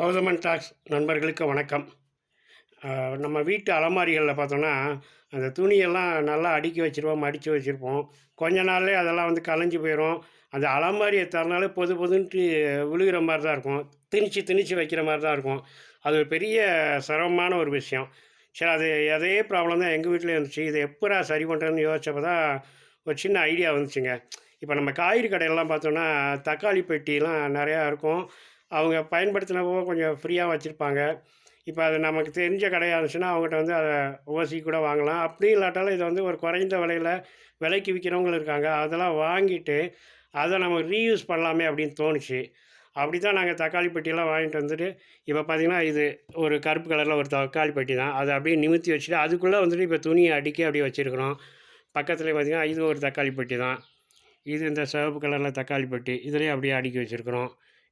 Gowthaman tax நண்பர்களுக்கு வணக்கம். நம்ம வீட்டு அலமாரிகளில் பார்த்தோன்னா அந்த துணியெல்லாம் நல்லா அடுக்கி வச்சுருவோம் மடித்து வச்சுருப்போம். கொஞ்ச நாள்லே அதெல்லாம் வந்து கலைஞ்சு போயிடும் அந்த அலமாரியை தரனாலே பொது பொதுன்ட்டு விழுகிற மாதிரி தான் இருக்கும். திணிச்சு திணிச்சு வைக்கிற மாதிரி தான் இருக்கும். அது ஒரு பெரிய சிரமமான ஒரு விஷயம். சரி அது அதே ப்ராப்ளம் தான் எங்கள் வீட்டில் இருந்துச்சு. இதை எப்படா சரி பண்ணுறதுன்னு யோசிச்சப்போ தான் ஒரு சின்ன ஐடியா வந்துச்சுங்க. இப்போ நம்ம காய்கறி கடையெல்லாம் பார்த்தோன்னா தக்காளி பெட்டிலாம் நிறையா இருக்கும். அவங்க பயன்படுத்தினப்போ கொஞ்சம் ஃப்ரீயாக வச்சுருப்பாங்க. இப்போ அது நமக்கு தெரிஞ்ச கடையாக இருந்துச்சுன்னா அவங்ககிட்ட வந்து அதை ஓசி கூட வாங்கலாம். அப்படி இல்லாட்டாலும் இதை வந்து ஒரு குறைந்த விலையில் விலைக்கு விற்கிறவங்களும் இருக்காங்க. அதெல்லாம் வாங்கிட்டு அதை நம்ம ரீயூஸ் பண்ணலாமே அப்படின்னு தோணுச்சு. அப்படி தான் நாங்கள் தக்காளி பெட்டியெல்லாம் வாங்கிட்டு வந்துட்டு இப்போ பார்த்தீங்கன்னா இது ஒரு கருப்பு கலரில் ஒரு தக்காளி பெட்டி தான். அதை அப்படியே நிமித்தி வச்சுட்டு அதுக்குள்ளே வந்துட்டு இப்போ துணியை அடிக்க அப்படியே வச்சுருக்குறோம். பக்கத்தில் பார்த்தீங்கன்னா இது ஒரு தக்காளி பெட்டி தான். இது இந்த சிவப்பு கலரில் தக்காளி பெட்டி. இதுலேயும் அப்படியே அடுக்கி வச்சுருக்குறோம்.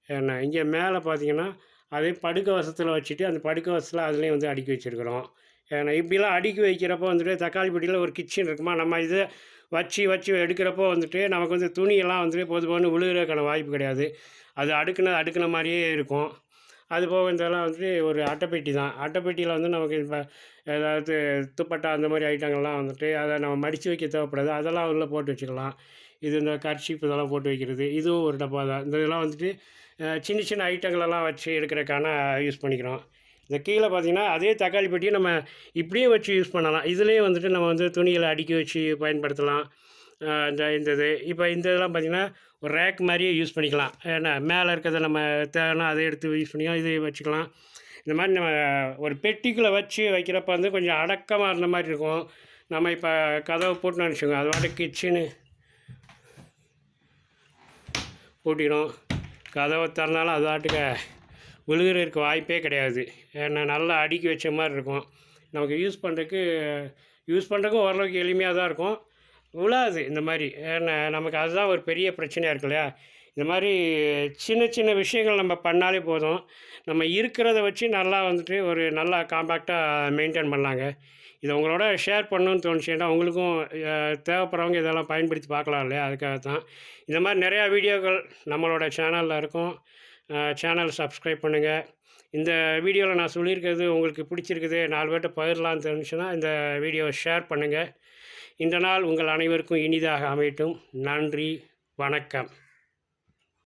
ஏன்னா இங்கே மேலே பார்த்தீங்கன்னா அதே படுக்க வசத்தில் வச்சுட்டு அந்த படுக்க வசத்தில் அதுலேயும் வந்து அடுக்கி வச்சுருக்குறோம். ஏன்னா இப்படிலாம் அடுக்கி வைக்கிறப்போ வந்துட்டு தக்காளி பெட்டியில் ஒரு கிச்சன் இருக்குமா நம்ம இதை வச்சு வச்சு எடுக்கிறப்போ வந்துட்டு நமக்கு வந்து துணியெல்லாம் வந்துட்டு பொது பொண்ணு விழுகிறதுக்கான வாய்ப்பு கிடையாது. அது அடுக்குன அடுக்குன மாதிரியே இருக்கும். அது போக இதெல்லாம் வந்துட்டு ஒரு அட்டைப்பெட்டி தான். அட்டைப்பெட்டியில் வந்து நமக்கு இப்போ ஏதாவது துப்பட்டா அந்த மாதிரி ஐட்டங்கள்லாம் வந்துட்டு அதை நம்ம மடித்து வைக்க தேவைப்படாது. அதெல்லாம் உள்ளே போட்டு வச்சுக்கலாம். இது இந்த கர்ஷிப் இதெல்லாம் போட்டு வைக்கிறது. இதுவும் ஒரு டப்பா தான். இந்த இதெல்லாம் வந்துட்டு சின்ன சின்ன ஐட்டங்களெல்லாம் வச்சு எடுக்கிறதுக்கான யூஸ் பண்ணிக்கிறோம். இந்த கீழே பார்த்தீங்கன்னா அதே தக்காளி பெட்டியை நம்ம இப்படியே வச்சு யூஸ் பண்ணலாம். இதுலேயே வந்துட்டு நம்ம வந்து துணிகளை அடுக்கி வச்சு பயன்படுத்தலாம். இந்த இந்த இது இப்போ இந்த இதெல்லாம் பார்த்திங்கன்னா ஒரு ரேக் மாதிரியே யூஸ் பண்ணிக்கலாம். ஏன்னா மேலே இருக்கிறத நம்ம தேவைன்னா அதை எடுத்து யூஸ் பண்ணிக்கலாம் இதை வச்சுக்கலாம். இந்த மாதிரி நம்ம ஒரு பெட்டிக்குள்ளே வச்சு வைக்கிறப்ப வந்து கொஞ்சம் அடக்கமாக இருந்த மாதிரி இருக்கும். நம்ம இப்போ கதவை போட்டுன்னு வச்சுக்கோங்க. அது வாட்டு கிச்சனு பூட்டிடும். கதவை திறந்தாலும் அது வாட்டுக்க விழுகிறதுக்கு வாய்ப்பே கிடையாது. ஏன்னா நல்லா அடுக்கி வச்ச மாதிரி இருக்கும். நமக்கு யூஸ் பண்ணுறதுக்கு யூஸ் பண்ணுறதுக்கும் ஓரளவுக்கு எளிமையாக தான் இருக்கும். விழாது இந்த மாதிரி. ஏன்னா நமக்கு அதுதான் ஒரு பெரிய பிரச்சனையாக இருக்கு இல்லையா? இந்த மாதிரி சின்ன சின்ன விஷயங்கள் நம்ம பண்ணாலே போதும். நம்ம இருக்கிறத வச்சு நல்லா வந்துட்டு ஒரு நல்லா காம்பேக்டாக மெயின்டைன் பண்ணலாங்க. இதை உங்களோட ஷேர் பண்ணணும்னு தோணுச்சுன்னா உங்களுக்கும் தேவைப்படுறவங்க இதெல்லாம் பயன்படுத்தி பார்க்கலாம் இல்லையா? அதுக்காக தான் இந்த மாதிரி நிறையா வீடியோக்கள் நம்மளோட சேனலில் இருக்கும். சேனல் சப்ஸ்கிரைப் பண்ணுங்கள் இந்த வீடியோவில் நான் சொல்லியிருக்கிறது உங்களுக்கு பிடிச்சிருக்குது. நாலு பேர்கிட்ட பயிரலாம்னு தெரிஞ்சுன்னா இந்த வீடியோவை ஷேர் பண்ணுங்கள் இந்த நாள் உங்கள் அனைவருக்கும் இனிதாக அமையட்டும். நன்றி வணக்கம்.